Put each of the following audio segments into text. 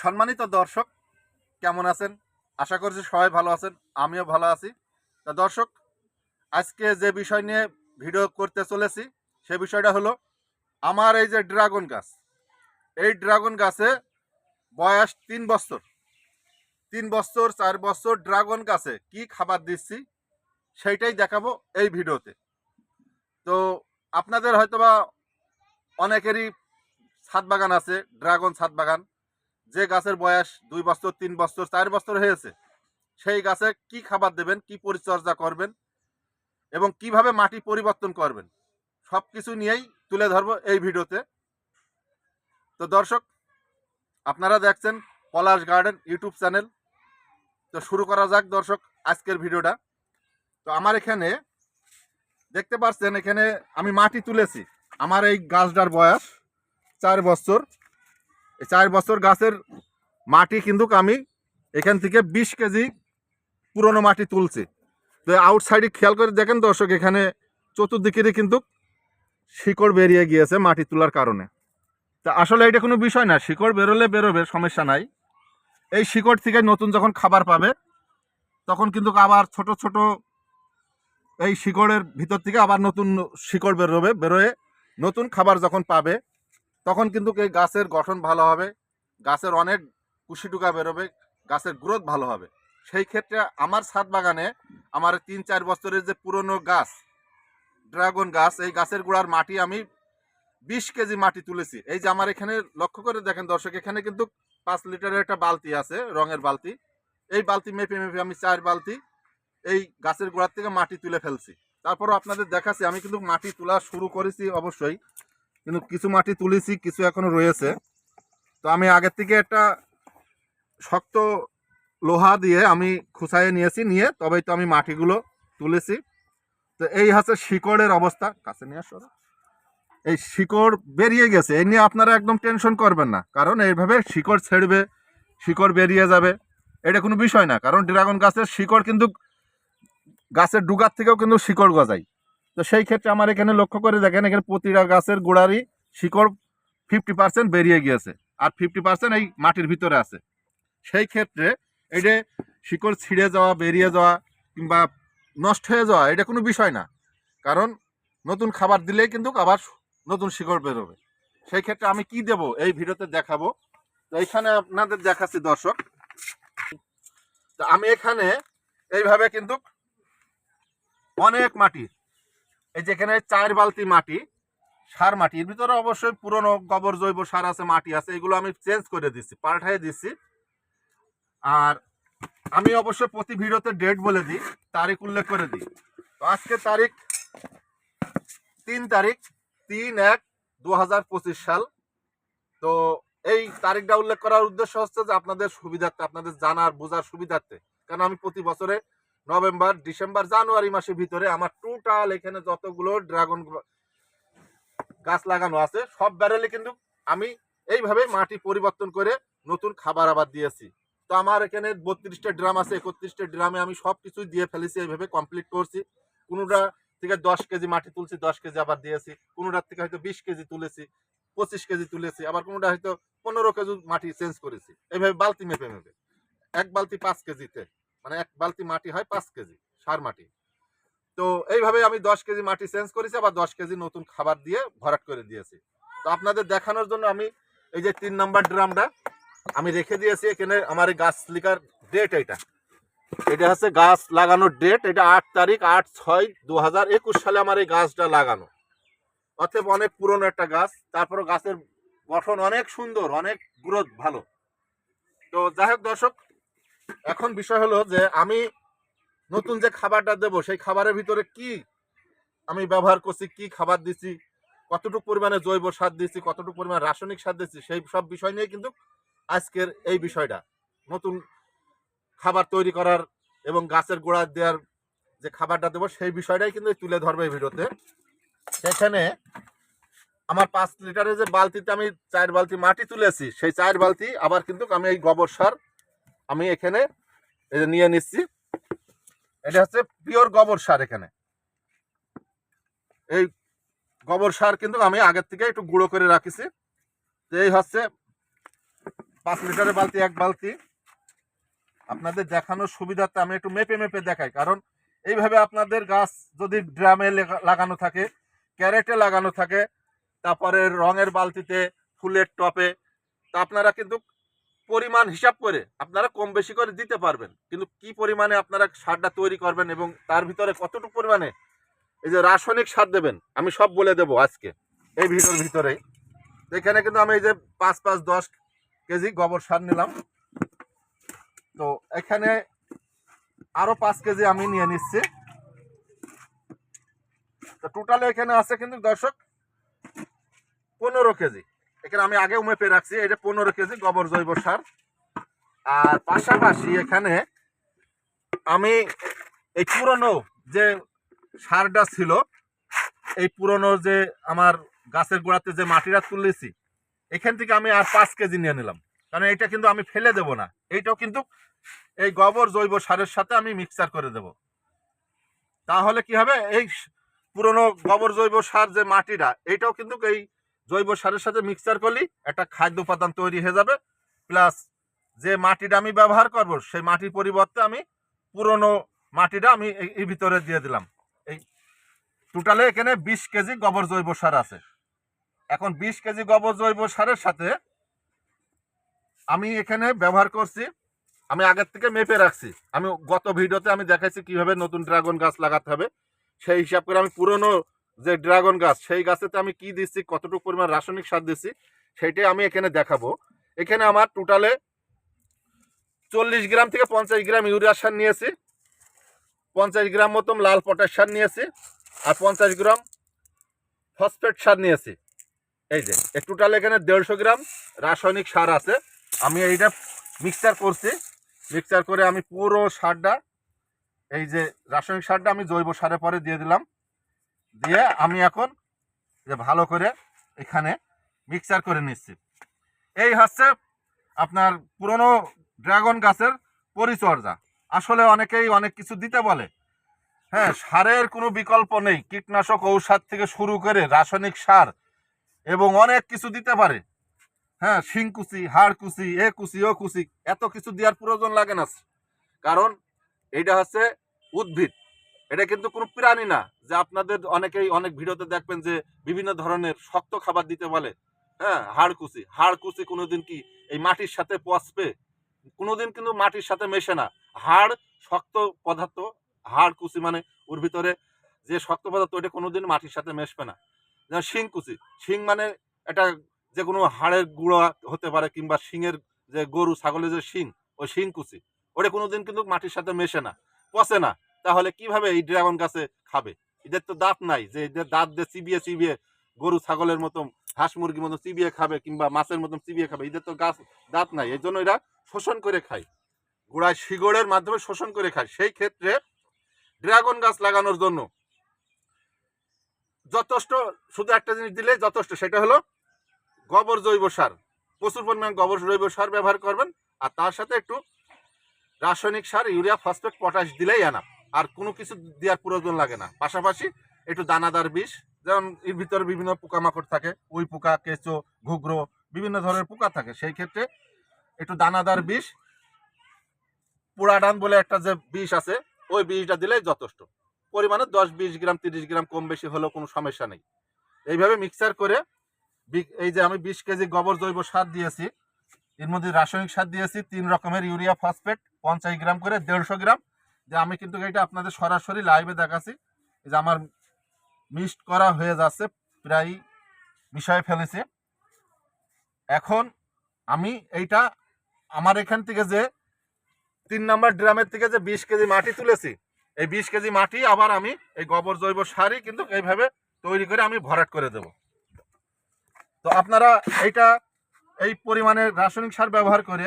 সম্মানিত দর্শক, কেমন আছেন? আশা করছি সবাই ভালো আছেন, আমিও ভালো আছি। তা দর্শক, আজকে যে বিষয় নিয়ে ভিডিও করতে চলেছি, সে বিষয়টা হলো আমার এই যে ড্রাগন গাছ। এই ড্রাগন গাছে বয়স তিন বছর। তিন বছর, চার বছর ড্রাগন গাছে কি খাবার দিচ্ছি, সেইটাই দেখাবো এই ভিডিওতে। তো আপনাদের হয়তোবা অনেকেরই ছাদ বাগান আছে, ড্রাগন ছাদ বাগান। যে গাছের বয়স দুই বছর, তিন বছর, চার বছর হয়েছে, সেই গাছে কি খাবার দেবেন, কি পরিচর্যা করবেন এবং কীভাবে মাটি পরিবর্তন করবেন, সব কিছু নিয়েই তুলে ধরবো এই ভিডিওতে। তো দর্শক, আপনারা দেখছেন পলাশ গার্ডেন ইউটিউব চ্যানেল। তো শুরু করা যাক দর্শক, আজকের ভিডিওটা। তো আমার এখানে দেখতে পাচ্ছেন, এখানে আমি মাটি তুলেছি। আমার এই গাছটার বয়স চার বছর। চার বছর গাছের মাটি কিন্তু আমি এখান থেকে বিশ কেজি পুরনো মাটি তুলছি। তো আউটসাইডে খেয়াল করে দেখেন দর্শক, এখানে চতুর্দিকেরই কিন্তু শিকড় বেরিয়ে গিয়েছে মাটি তোলার কারণে। তা আসলে এটা কোনো বিষয় না, শিকড় বেরোলে বেরোবে, সমস্যা নাই। এই শিকড় থেকে নতুন যখন খাবার পাবে, তখন কিন্তু আবার ছোট ছোট এই শিকড়ের ভিতর থেকে আবার নতুন শিকড় বেরোবে, বেরোয় নতুন খাবার যখন পাবে তখন কিন্তু এই গাছের গঠন ভালো হবে, গাছের অনেক কুশিটুকা বেরোবে, গাছের গ্রোথ ভালো হবে। সেই ক্ষেত্রে আমার ছাদ বাগানে আমার তিন চার বছরের যে পুরনো গাছ, ড্রাগন গাছ, এই গাছের গোড়ার মাটি আমি বিশ কেজি মাটি তুলেছি। এই যে আমার এখানে লক্ষ্য করে দেখেন দর্শক, এখানে কিন্তু পাঁচ লিটারের একটা বালতি আছে, রঙের বালতি। এই বালতি মেপে মেপে আমি চার বালতি এই গাছের গোড়ার থেকে মাটি তুলে ফেলছি। তারপরও আপনাদের দেখাচ্ছি, আমি কিন্তু মাটি তোলা শুরু করেছি অবশ্যই। কিন্তু কিছু মাটি তুলেছি, কিছু এখনও রয়েছে। তো আমি আগের থেকে একটা শক্ত লোহা দিয়ে আমি খুসাইয়ে নিয়েছি, নিয়ে তবেই তো আমি মাটিগুলো তুলেছি। তো এই হচ্ছে শিকড়ের অবস্থা। কাছে নিয়ে আসো। এই শিকড় বেরিয়ে গেছে। এই নিয়ে আপনারা একদম টেনশন করবেন না, কারণ এইভাবে শিকড় ছেড়বে, শিকড় বেরিয়ে যাবে। এটা কোনো বিষয় না, কারণ ড্রাগন গাছের শিকড় কিন্তু গাছের ডুগার থেকেও কিন্তু শিকড় গজায়। তো সেই ক্ষেত্রে আমার এখানে লক্ষ্য করে দেখেন, এখানে প্রতিটা গাছের গোড়ারই শিকড় ফিফটি পার্সেন্ট বেরিয়ে গিয়েছে আর ফিফটি পার্সেন্ট এই মাটির ভিতরে আছে। সেই ক্ষেত্রে এই যে শিকড় ছিঁড়ে যাওয়া, বেরিয়ে যাওয়া কিংবা নষ্ট হয়ে যাওয়া, এটা কোনো বিষয় না। কারণ নতুন খাবার দিলেই কিন্তু আবার নতুন শিকড় বেরোবে। সেই ক্ষেত্রে আমি কি দেব এই ভিডিওতে দেখাবো। তো এইখানে আপনাদের দেখাচ্ছি দর্শক। তো আমি এখানে এইভাবে কিন্তু অনেক মাটি এই যেখানে চার বালতি মাটি, সার মাটি, এর ভিতরে অবশ্যই পুরনো গোবর, জৈব সার আছে, মাটি আছে, এগুলো আমি চেঞ্জ করে দিচ্ছি পাল্টাই দিচ্ছি আর আমি অবশ্যই প্রতি ভিডিওতে ডেট বলে দিই, তারিখ উল্লেখ করে দিই। তো আজকে তারিখ তিন তারিখ, তিন এক দু সাল। তো এই তারিখটা উল্লেখ করার উদ্দেশ্য হচ্ছে যে আপনাদের সুবিধার্থে, আপনাদের জানার, বোঝার সুবিধার্থে কারণ আমি প্রতি বছরে নভেম্বর, ডিসেম্বর, জানুয়ারি মাসের ভিতরে আমার টোটাল এখানে যতগুলো ড্রাগন গাছ লাগানো আছে, সব ব্যারেলে কিন্তু আমি এইভাবে মাটি পরিবর্তন করে নতুন খাবার আবার দিয়েছি। তো আমার এখানে বত্রিশটা ড্রাম আছে, একত্রিশটা ড্রামে আমি সব কিছুই দিয়ে ফেলেছি, এইভাবে কমপ্লিট করছি। কোনোটা থেকে দশ কেজি মাটি তুলছি, দশ কেজি আবার দিয়েছি। কোনোটার থেকে হয়তো বিশ কেজি তুলেছি, পঁচিশ কেজি তুলেছি, আবার কোনোটা হয়তো পনেরো কেজি মাটি চেঞ্জ করেছি। এইভাবে বালতি মেপে মেপে, এক বালতি পাঁচ কেজিতে। মানে এক বালতি মাটি হয় পাঁচ কেজি, সার মাটি। তো এইভাবে আমি দশ কেজি মাটি চেঞ্জ করেছি, আবার দশ কেজি নতুন খাবার দিয়ে ভরাট করে দিয়েছি। তো আপনাদের দেখানোর জন্য আমি এই যে তিন নম্বর ড্রামটা আমি রেখে দিয়েছি, এখানে আমার গাছ লিকার ডেট এটা। এটা হচ্ছে গাছ লাগানোর ডেট এটা আট তারিখ আট ছয় দু সালে আমার এই গাছটা লাগানো। অতএব অনেক পুরনো একটা গাছ তারপরে গাছের গঠন অনেক সুন্দর, অনেক গ্রোথ ভালো। তো যাই হোক দর্শক এখন বিষয় হলো যে আমি নতুন যে খাবারটা দেব, সেই খাবারের ভিতরে কি আমি ব্যবহার করছি, কি খাবার দিচ্ছি কতটুকু পরিমাণে জৈব সার দিচ্ছি কতটুকু পরিমাণে রাসায়নিক সার দিচ্ছি সেই সব বিষয় নিয়ে কিন্তু আজকের এই বিষয়টা। নতুন খাবার তৈরি করার এবং গাছের গোড়া দেওয়ার যে খাবারটা দেবো, সেই বিষয়টাই কিন্তু তুলে ধরবে এই ভিডিওতে। সেখানে আমার পাঁচ লিটারের যে বালতিতে আমি চার বালতি মাটি তুলেছি, সেই চার বালতি আবার কিন্তু আমি এই গোবর সার আমি এখানে যে নিয়ে নিচ্ছি। এটা হচ্ছে পিওর গোবর সার এখানে। এই গোবর সার কিন্তু আমি আগের থেকে একটু গুঁড়ো করে রাখিছি। এই হচ্ছে পাঁচ লিটারের বালতি, এক বালতি। আপনাদের দেখানোর সুবিধাতে আমি একটু মেপে মেপে দেখাই। কারণ এইভাবে আপনাদের গাছ যদি ড্রামে লেগা- লাগানো থাকে, ক্যারেটে লাগানো থাকে, তারপরে রঙের বালতিতে ফুলের টপে, তা আপনারা কিন্তু পরিমাণ হিসাব করে আপনারা কম বেশি করে দিতে পারবেন। কিন্তু কি পরিমাণে আপনারা সারটা তৈরি করবেন এবং তার ভিতরে কতটুকু পরিমাণে এই যে রাসায়নিক সার দেবেন, আমি সব বলে দেবো আজকে এই ভিডিওর ভিতরেই। এখানে কিন্তু আমি এই যে পাঁচ পাঁচ দশ কেজি গোবর সার নিলাম। তো এখানে আরও পাঁচ কেজি আমি নিয়ে নিচ্ছি। তো টোটালে এখানে আছে কিন্তু দর্শক পনেরো কেজি। এখানে আমি আগেও মেপে রাখছি এটা পনেরো কেজি গোবর জৈব সার। আর পাশাপাশি এখানে আমি এই পুরনো যে সারটা ছিল, এই পুরনো যে আমার গাছের গোড়াতে যে মাটিটা তুলেছি, এখান থেকে আমি আর পাঁচ কেজি নিয়ে নিলাম। কারণ এটা কিন্তু আমি ফেলে দেব না। এইটাও কিন্তু এই গোবর জৈব সারের সাথে আমি মিক্সার করে দেব। তাহলে কি হবে? এই পুরনো গোবর জৈব সার যে মাটিটা, এইটাও কিন্তু এই জৈব সারের সাথে মিক্সার করলেই একটা খাদ্য উপাদান তৈরি হয়ে যাবে। প্লাস যে মাটিটা আমি ব্যবহার করব, সেই মাটির পরিবর্তে আমি পুরনো মাটিটা আমি এই- ভিতরে দিয়ে দিলাম। এই টোটালে এখানে বিশ কেজি গোবর জৈব সার আছে। এখন বিশ কেজি গোবর জৈব সারের সাথে আমি এখানে ব্যবহার করছি, আমি আগের থেকে মেপে রাখছি। আমি গত ভিডিওতে আমি দেখাইছি কীভাবে নতুন ড্রাগন গাছ লাগাতে হবে। সেই হিসাব করে আমি পুরনো যে ড্রাগন গাছ, সেই গাছেতে আমি কি দিচ্ছি, কতটুকু পরিমাণ রাসায়নিক সার দিচ্ছি সেইটাই আমি এখানে দেখাবো। এখানে আমার টোটালে চল্লিশ গ্রাম থেকে পঞ্চাশ গ্রাম ইউরিয়া সার নিয়েছি, পঞ্চাশ গ্রাম মতন লাল পটাশ সার নিয়েছি, আর পঞ্চাশ গ্রাম ফসফেট সার নিয়েছি। এই যে এই টোটাল এখানে দেড়শো গ্রাম রাসায়নিক সার আছে। আমি এইটা মিক্সচার করছি মিক্সচার করে আমি পুরো সারটা, এই যে রাসায়নিক সারটা আমি জৈব সারে পরে দিয়ে দিলাম। দিয়ে আমি এখন যে ভালো করে এখানে মিক্সচার করে নিচ্ছি। এই হচ্ছে আপনার পুরনো ড্রাগন গাছের পরিচর্যা। আসলে অনেকেই অনেক কিছু দিতে বলে। হ্যাঁ সারের কোনো বিকল্প নেই। কীটনাশক ঔষধ থেকে শুরু করে রাসায়নিক সার এবং অনেক কিছু দিতে পারে। হ্যাঁ শিংকুচি হাড় কুচি এ কুচি ও কুচি এত কিছু দেওয়ার প্রয়োজন লাগে না। কারণ এইটা হচ্ছে উদ্ভিদ। এটা কিন্তু কোনো প্রাণী না যে আপনাদের অনেকেই অনেক ভিডিওতে দেখবেন যে বিভিন্ন ধরনের শক্ত খাবার দিতে বলে। হ্যাঁ হাড় কুচি হাড় কুচি কোনোদিন কি এই মাটির সাথে পচবে? কোনোদিন কিন্তু মাটির সাথে মেশে না। হাড় শক্ত পদার্থ হাড় কুচি মানে ওর ভিতরে যে শক্ত পদার্থ ওটা কোনোদিন মাটির সাথে মেশবে না। যেমন শিং কুচি শিং মানে এটা যে কোনো হাড়ের গুঁড়া হতে পারে কিংবা শিংয়ের যে গরু, ছাগলের যে শিং, ওই শিং কুচি ওটা কোনোদিন কিন্তু মাটির সাথে মেশে না, পচে না। তাহলে কীভাবে এই ড্রাগন গাছে খাবে? এদের তো দাঁত নাই, যে এদের দাঁত দিয়ে চিবিয়ে চিবিয়ে গরু, ছাগলের মতন, হাঁস মুরগির মতন চিবিয়ে খাবে কিংবা মাছের মতন চিবিয়ে খাবে, এদের তো গাছ দাঁত নাই এই জন্য এরা শোষণ করে খায়। গোড়ায় শিগড়ের মাধ্যমে শোষণ করে খায়। সেই ক্ষেত্রে ড্রাগন গাছ লাগানোর জন্য যথেষ্ট, শুধু একটা জিনিস দিলে যথেষ্ট, সেটা হলো গোবর জৈব সার। প্রচুর পরিমাণ গোবর জৈব সার ব্যবহার করবেন, আর তার সাথে একটু রাসায়নিক সার, ইউরিয়া, ফসফেট, পটাশ দিলেই আনা আর কোনো কিছু দেওয়ার প্রয়োজন লাগে না। পাশাপাশি একটু দানাদার বিষ, যেমন এর ভিতরে বিভিন্ন পোকামাকড় থাকে উই পোকা, কেঁচো, ঘুঘরো, বিভিন্ন ধরনের পোকা থাকে। সেই ক্ষেত্রে একটু দানাদার বিষ, পুরাডান বলে একটা যে বিষ আছে, ওই বিষটা দিলেই যথেষ্ট। পরিমাণে দশ, বিশ গ্রাম, তিরিশ গ্রাম কম বেশি হলেও কোনো সমস্যা নেই। এইভাবে মিক্সার করে এই যে আমি বিশ কেজি গোবর জৈব সার দিয়েছি, এর মধ্যে রাসায়নিক সার দিয়েছি, তিন রকমের ইউরিয়া ফসফেট, পঞ্চাশ গ্রাম করে দেড়শো গ্রাম যে আমি কিন্তু এটা আপনাদের সরাসরি লাইভে দেখাচ্ছি। যে আমার মিক্সড করা হয়ে যাচ্ছে, প্রায় মিশায় ফেলেছে। এখন আমি এইটা আমার এখান থেকে যে তিন নম্বর ড্রামের থেকে যে বিশ কেজি মাটি তুলেছি, এই বিশ কেজি মাটি আবার আমি এই গোবর জৈব সারই কিন্তু এইভাবে তৈরি করে আমি ভরাট করে দেব। তো আপনারা এইটা এই পরিমাণে রাসায়নিক সার ব্যবহার করে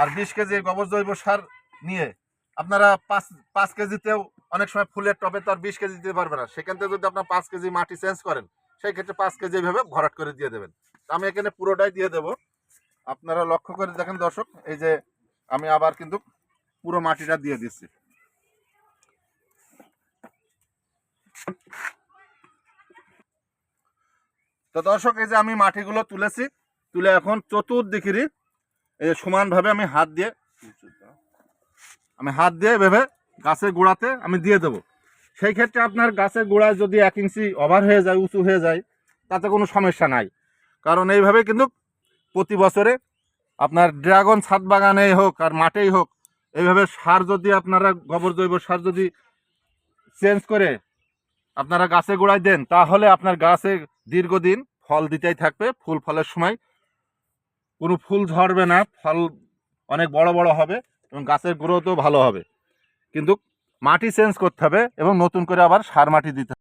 আর বিশ কেজি গোবর জৈব সার নিয়ে আপনারা পাঁচ পাঁচ কেজিতেও অনেক সময় ফুলের টবে তো আর বিশ কেজি দিতে পারবে না। সেখান থেকে যদি আপনার পাঁচ কেজি মাটি চেঞ্জ করেন, সেই ক্ষেত্রে পাঁচ কেজি এইভাবে ভরাট করে দিয়ে দেবেন। আমি এখানে পুরোটাই দিয়ে দেব। আপনারা লক্ষ্য করে দেখেন দর্শক, এই যে আমি আবার কিন্তু পুরো মাটিটা দিয়ে দিচ্ছি। তো দর্শক, এই যে আমি মাটিগুলো তুলেছি, তুলে এখন চতুর্দিকেরই এই সমানভাবে আমি হাত দিয়ে আমি হাত দিয়ে ভেবে গাছের গোড়াতে আমি দিয়ে দেবো। সেই ক্ষেত্রে আপনার গাছের গোড়ায় যদি এক ইঞ্চি ওভার হয়ে যায়, উঁচু হয়ে যায়, তাতে কোনো সমস্যা নাই। কারণ এইভাবে কিন্তু প্রতি বছরে আপনার ড্রাগন ছাদ বাগানেই হোক আর মাঠেই হোক, এইভাবে সার যদি আপনারা, গোবর জৈব সার যদি চেঞ্জ করে আপনারা গাছে গোড়ায় দেন, তাহলে আপনার গাছে দীর্ঘদিন ফল দিতেই থাকবে। ফুল ফলের সময় কোনো ফুল ঝরবে না, ফল অনেক বড় বড় হবে। এবং গাছের গ্রোথও ভালো হবে। কিন্তু মাটি চেঞ্জ করতে হবে এবং নতুন করে আবার সার মাটি দিতে হবে